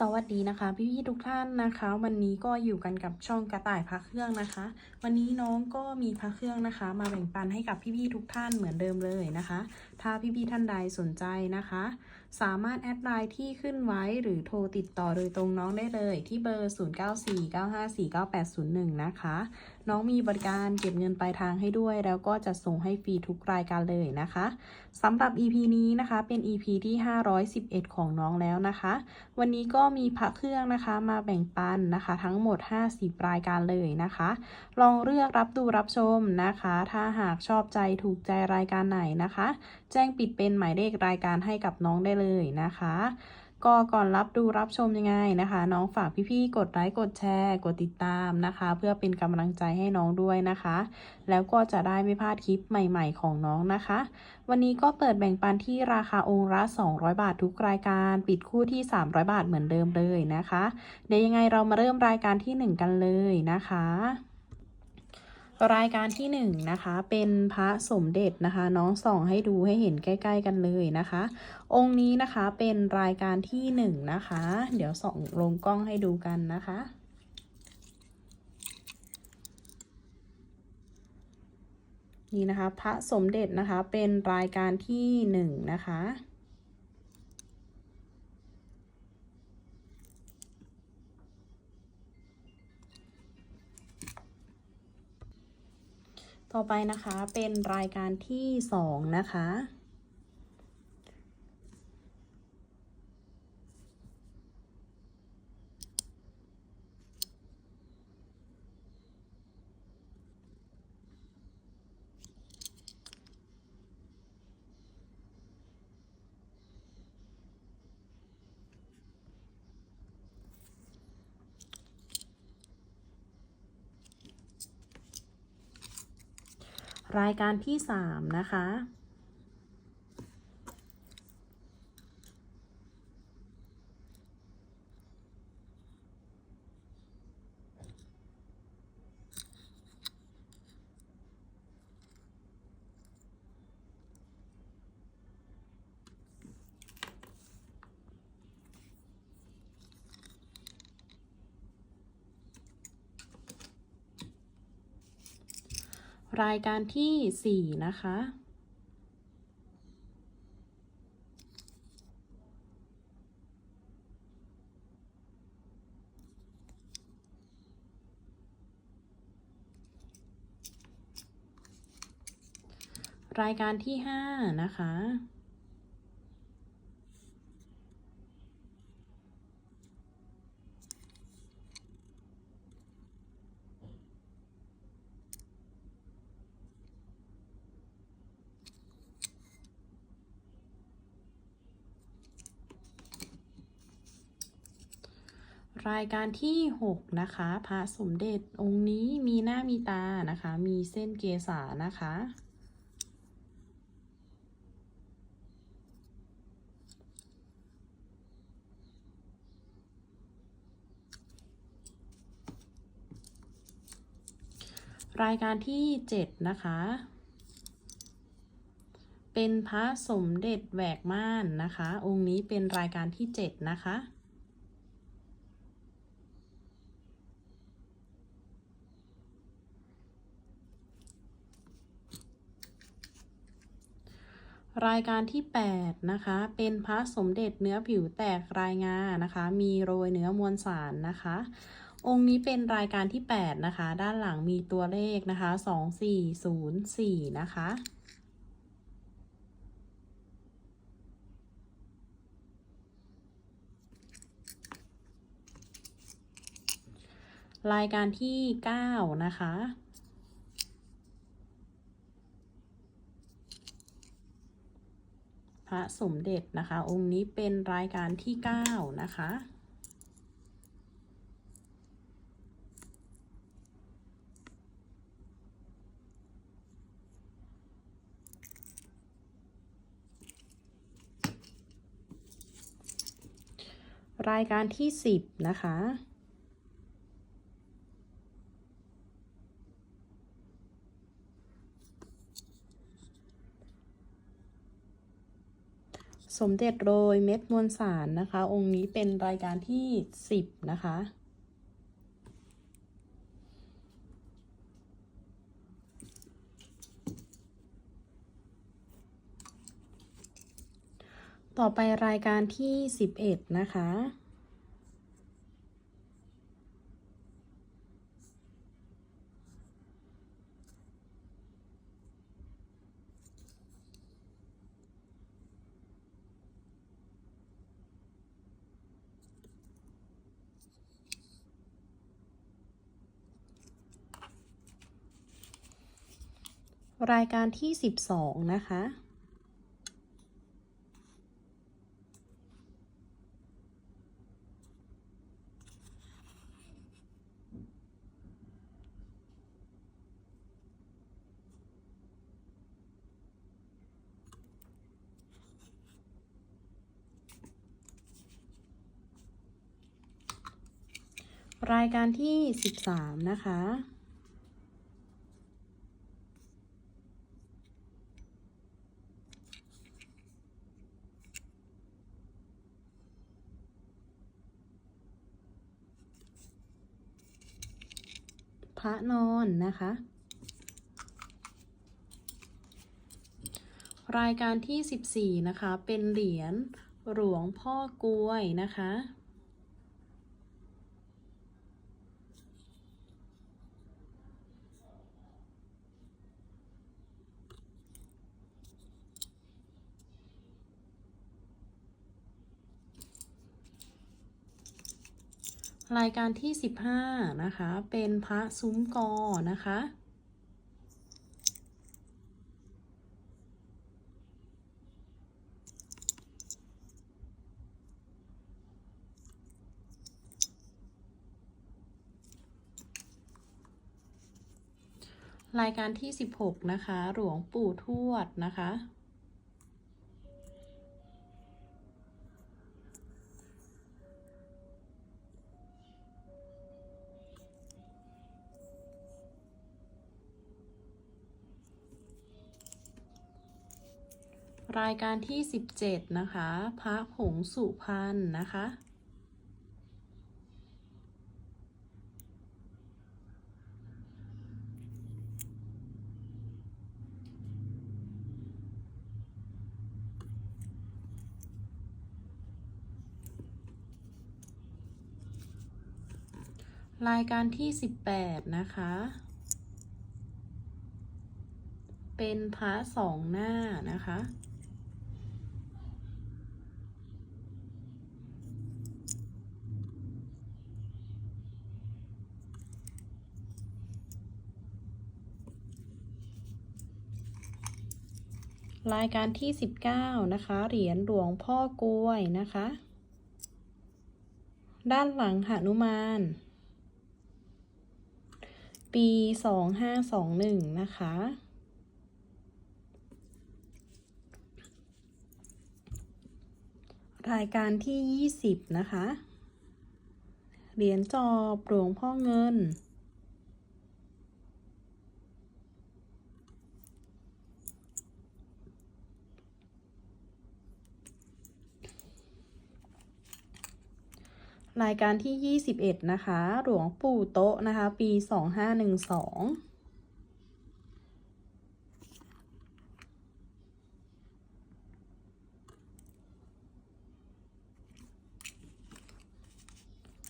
สวัสดีนะคะพี่พี่ๆทุกท่านนะคะ วันนี้ก็อยู่กันกับช่องกระต่ายพระเครื่องนะคะ วันนี้น้องก็มีพระเครื่องนะคะ มาแบ่งปันให้กับพี่พี่ๆทุกท่านเหมือนเดิมเลยนะคะ ถ้าพี่พี่ๆท่านใดสนใจนะคะ สามารถแอดไลน์ที่ขึ้นไว้หรือโทรติดต่อโดยตรงน้องได้เลยที่เบอร์ 0949549801 นะคะ น้องมีบริการเก็บเงินปลายทางให้ด้วย แล้วก็จะส่งให้ฟรีทุกรายการเลยนะคะสำหรับ EP นี้นะคะเป็น EP ที่ 511 ของน้องแล้วนะคะ วันนี้ก็มีพระเครื่องนะคะมาแบ่งปันนะคะ ทั้งหมด 50 รายการเลยนะคะ ลองเลือกรับดูรับชมนะคะ ถ้าหากชอบใจถูกใจรายการไหนนะคะ แจ้งปิดเป็นหมายเลขรายการให้กับน้องได้เลยนะคะ ก็ก่อนรับดูรับชมยังไงนะคะ น้องฝากพี่ๆกดไลค์กดแชร์ กดติดตามนะคะ เพื่อเป็นกำลังใจให้น้องด้วยนะคะ แล้วก็จะได้ไม่พลาดคลิปใหม่ๆของน้องนะคะ วันนี้ก็เปิดแบ่งปันที่ราคาองค์ละ200 บาททุกรายการ ปิดคู่ที่ 300 บาทเหมือนเดิมเลยนะคะ เดี๋ยวยังไงเรามาเริ่มรายการที่ 1 กันเลยนะคะ รายการที่1นะคะเป็นพระสมเด็จนะคะ น้องส่องให้ดูให้เห็นใกล้ ๆ กันเลยนะคะ องค์นี้นะคะเป็นรายการที่1นะคะ เดี๋ยวส่องลงกล้องให้ดูกันนะคะนี่นะคะพระสมเด็จนะคะเป็นรายการที่หนึ่งนะคะ ต่อไปนะคะเป็นรายการที่สองนะคะ รายการที่สามนะคะ รายการที่สี่นะคะ รายการที่ห้านะคะ รายการที่ 6 นะคะ พระสมเด็จองค์นี้มีหน้ามีตานะคะ มีเส้นเกษานะคะ รายการที่ 7 นะคะ เป็นพระสมเด็จแหวกม่านนะคะ องค์นี้เป็นรายการที่ 7 นะคะ รายการที่ 8 นะคะ เป็นพระสมเด็จเนื้อผิวแตกรายงานะคะ มีโรยเนื้อมวลสารนะคะ องค์นี้เป็นรายการที่ 8 นะคะ ด้านหลังมีตัวเลขนะคะ 2404 นะคะรายการที่ 9 นะคะ ระสมเด็จนะคะ องค์นี้เป็นรายการที่ 9 นะคะ รายการที่ 10 นะคะ สมเด็จโรยเม็ดมวลสารนะคะ องค์นี้เป็นรายการที่ 10 นะคะ ต่อไปรายการที่ 11 นะคะ รายการที่ 12 นะคะ รายการที่ 13 นะคะ พระนอ นะคะ รายการที่ 14 นะคะ เป็นเหรียญหลวงพ่อกล้วยนะคะ รายการที่ 15 นะคะ เป็นพระซุ้มกอนะคะ รายการที่ 16 นะคะ หลวงปู่ทวดนะคะ รายการที่ 17 นะคะ พระผงสุพรรณนะคะ รายการที่ 18 นะคะเป็นพระสองหน้านะคะ รายการที่ 19 นะคะ เหรียญหลวงพ่อกล้วยนะคะ ด้านหลังหนุมาน ปี 2521 นะคะ รายการที่ 20 นะคะ เหรียญจอบหลวงพ่อเงิน รายการที่ 21 นะคะ หลวงปู่โต๊ะนะคะ ปี 2512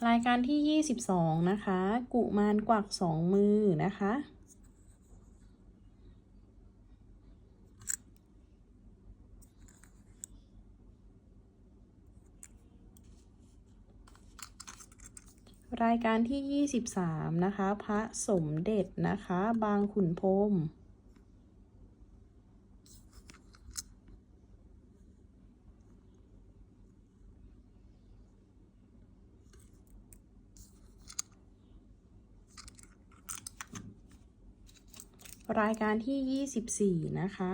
รายการที่ 22 นะคะ กุมารกวักสองมือนะคะ รายการที่ 23 นะคะ พระสมเด็จนะคะ บางขุนพรมรายการที่ 24 นะคะ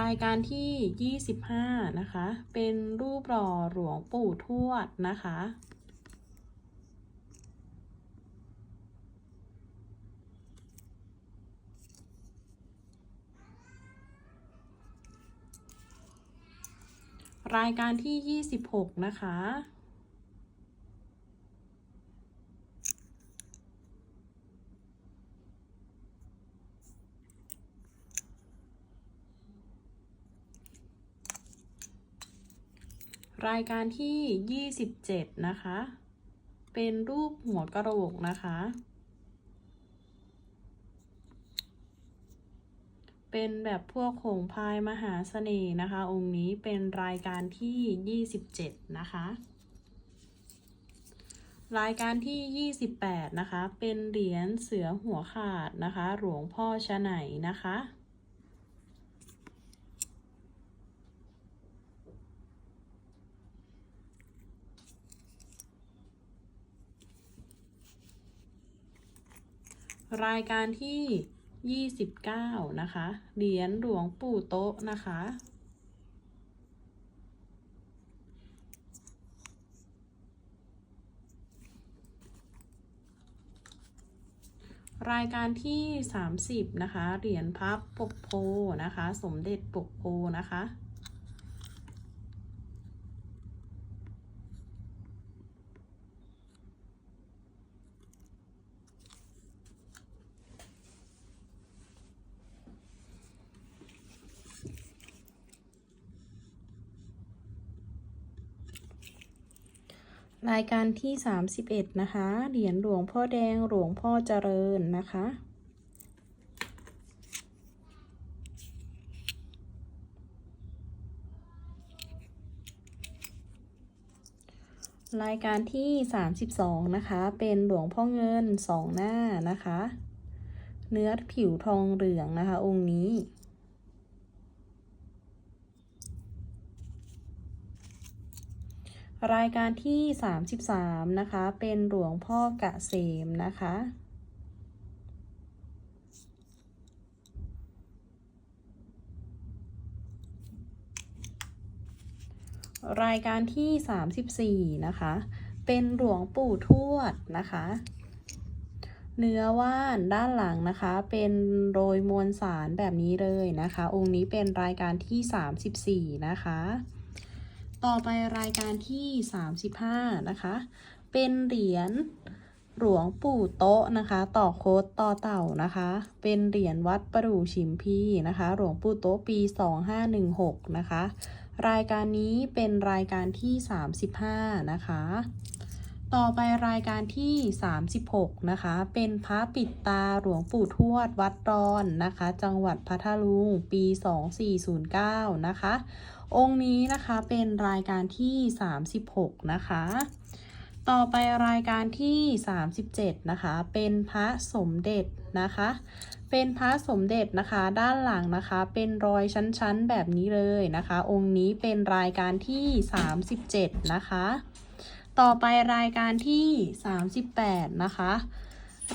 รายการที่ 25 นะคะ เป็นรูปหล่อหลวงปู่ทวดนะคะ รายการที่ 26 นะคะ รายการที่ 27 นะคะ เป็นรูปหัวกระโหลกนะคะ เป็นแบบพวกโขงพายมหาเสน่ห์นะคะ องค์นี้เป็นรายการที่ 27 นะคะ รายการที่ 28 นะคะ เป็นเหรียญเสือหัวขาดนะคะ หลวงพ่อชะไหนนะคะ รายการที่ 29 นะคะ เหรียญหลวงปู่โต๊ะนะคะ รายการที่ 30 นะคะ เหรียญพับปกโพนะคะ สมเด็จปกโพนะคะ รายการที่ 31 นะคะ เหรียญหลวงพ่อแดงหลวงพ่อเจริญนะคะ รายการที่ 32 นะคะ เป็นหลวงพ่อเงินสองหน้านะคะ เนื้อผิวทองเหลืองนะคะ องค์นี้ รายการที่ 33 นะคะ เป็นหลวงพ่อกะเกษมนะคะ รายการที่ 34 นะคะ เป็นหลวงปู่ทวดนะคะ เนื้อว่านด้านหลังนะคะ เป็นโรยมวลสารแบบนี้เลยนะคะ องค์นี้เป็นรายการที่ 34 นะคะ ต่อไปรายการที่ 35 นะคะ เป็นเหรียญหลวงปู่โต๊ะนะคะ ต่อโคดต่อเต่านะคะ เป็นเหรียญวัดประดู่ชิมพีนะคะ หลวงปู่โต๊ะปี 2516 นะคะ รายการนี้เป็นรายการที่ 35 นะคะ ต่อไปรายการที่ 36 นะคะ เป็นพระปิดตาหลวงปู่ทวดวัดดอนนะคะ จังหวัดพัทลุงปี 2409 นะคะ องค์นี้นะคะเป็นรายการที่ 36 นะคะ ต่อไปรายการที่ 37 นะคะ เป็นพระสมเด็จนะคะ เป็นพระสมเด็จนะคะ ด้านหลังนะคะ เป็นรอยชั้นๆแบบนี้เลยนะคะ องค์นี้เป็นรายการที่ 37 นะคะ ต่อไปรายการที่ 38 นะคะ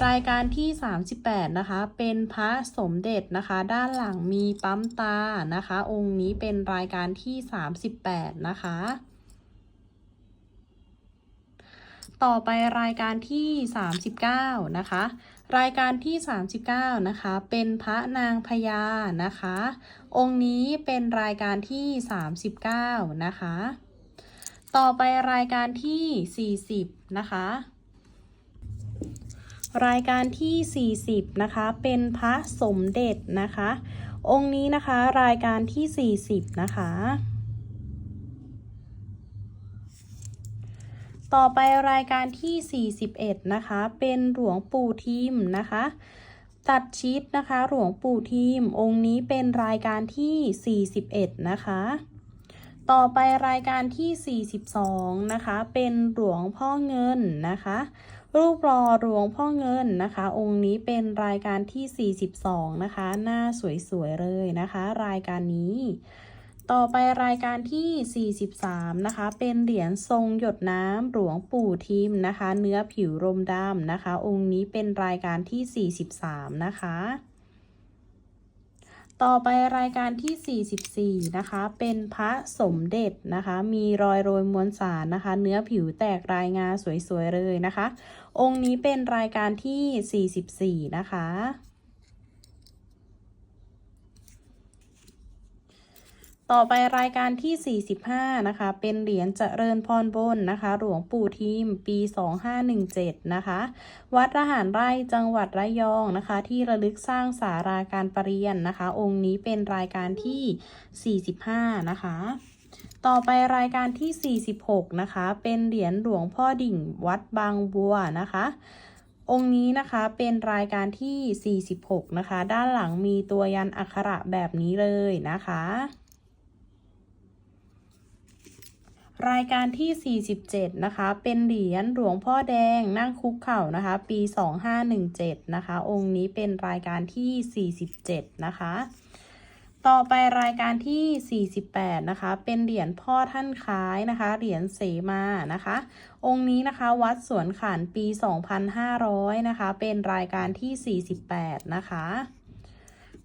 รายการที่ 38 นะคะ เป็นพระสมเด็จนะคะ ด้านหลังมีปั๊มตานะคะ องค์นี้เป็นรายการที่ 38 นะคะ ต่อไปรายการที่ 39 นะคะ รายการที่ 39 นะคะ เป็นพระนางพญานะคะ องค์นี้เป็นรายการที่ 39 นะคะ ต่อไปรายการที่ 40 นะคะ รายการที่ 40 นะคะ เป็นพระสมเด็จนะคะ องค์นี้นะคะรายการที่ 40 นะคะ ต่อไปรายการที่ 41 นะคะ เป็นหลวงปู่ทิมนะคะตัดชิดนะคะ หลวงปู่ทิมองค์นี้เป็นรายการที่ 41 นะคะ ต่อไปรายการที่ 42 นะคะ เป็นหลวงพ่อเงินนะคะ รูปรอหลวงพ่อเงินนะคะ องค์นี้เป็นรายการที่ 42 นะคะ หน้าสวยๆเลยนะคะ รายการนี้ ต่อไปรายการที่ 43 นะคะ เป็นเหรียญทรงหยดน้ำหลวงปู่ทิมนะคะ เนื้อผิวรมดำนะคะ องค์นี้เป็นรายการที่ 43 นะคะ ต่อไปรายการที่ 44 นะคะ เป็นพระสมเด็จนะคะ มีรอยโรยมวลสารนะคะ เนื้อผิวแตกรายงาสวยๆเลยนะคะ องค์นี้เป็นรายการที่ 44 นะคะ ต่อไปรายการที่ 45 นะคะ เป็นเหรียญเจริญพรบนนะคะ หลวงปู่ทิมปี 2517 นะคะ วัดระหารไร่จังหวัดระยองนะคะ ที่ระลึกสร้างสาราการประเรียนนะคะ องค์นี้เป็นรายการที่ 45 นะคะต่อไปรายการที่ 46 นะคะ เป็นเหรียญหลวงพ่อดิ่งวัดบางบัวนะคะ องค์นี้นะคะเป็นรายการที่ 46 นะคะ ด้านหลังมีตัวยันอักขระแบบนี้เลยนะคะ รายการที่ 47 นะคะ เป็นเหรียญหลวงพ่อแดงนั่งคุกเข่านะคะ ปี 2517 นะคะ องค์นี้เป็นรายการที่ 47 นะคะ ต่อไปรายการที่ 48 นะคะ เป็นเหรียญพ่อท่านคล้ายนะคะ เหรียญเสมานะคะ องค์นี้นะคะวัดสวนขานปี 2500 นะคะ เป็นรายการที่ 48 นะคะ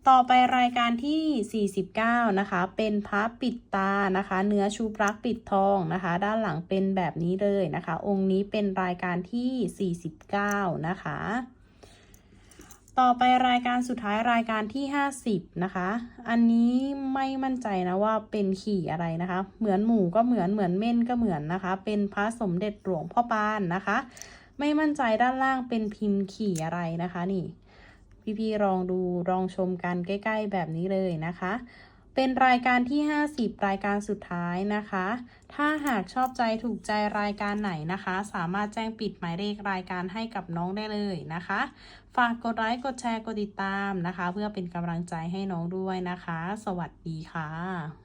ต่อไปรายการที่ 49 นะคะ เป็นพระปิดตานะคะ เนื้อชูปรักปิดทองนะคะ ด้านหลังเป็นแบบนี้เลยนะคะ องค์นี้เป็นรายการที่ 49 นะคะ ต่อไปรายการสุดท้ายรายการที่ 50 นะคะ อันนี้ไม่มั่นใจนะว่าเป็นขี่อะไรนะคะ เหมือนหมูก็เหมือนเหมือนเม่นก็เหมือนนะคะ เป็นพระสมเด็จหลวงพ่อปานนะคะ ไม่มั่นใจด้านล่างเป็นพิมพ์ขี่อะไรนะคะนี่ พี่ๆลองดูลองชมกันใกล้ ๆ แบบนี้เลยนะคะ เป็นรายการที่ 50 รายการสุดท้ายนะคะ ถ้าหากชอบใจถูกใจรายการไหนนะคะ สามารถแจ้งปิดหมายเลขรายการให้กับน้องได้เลยนะคะ ฝากกดไลค์กดแชร์กดติดตามนะคะ เพื่อเป็นกำลังใจให้น้องด้วยนะคะ สวัสดีค่ะ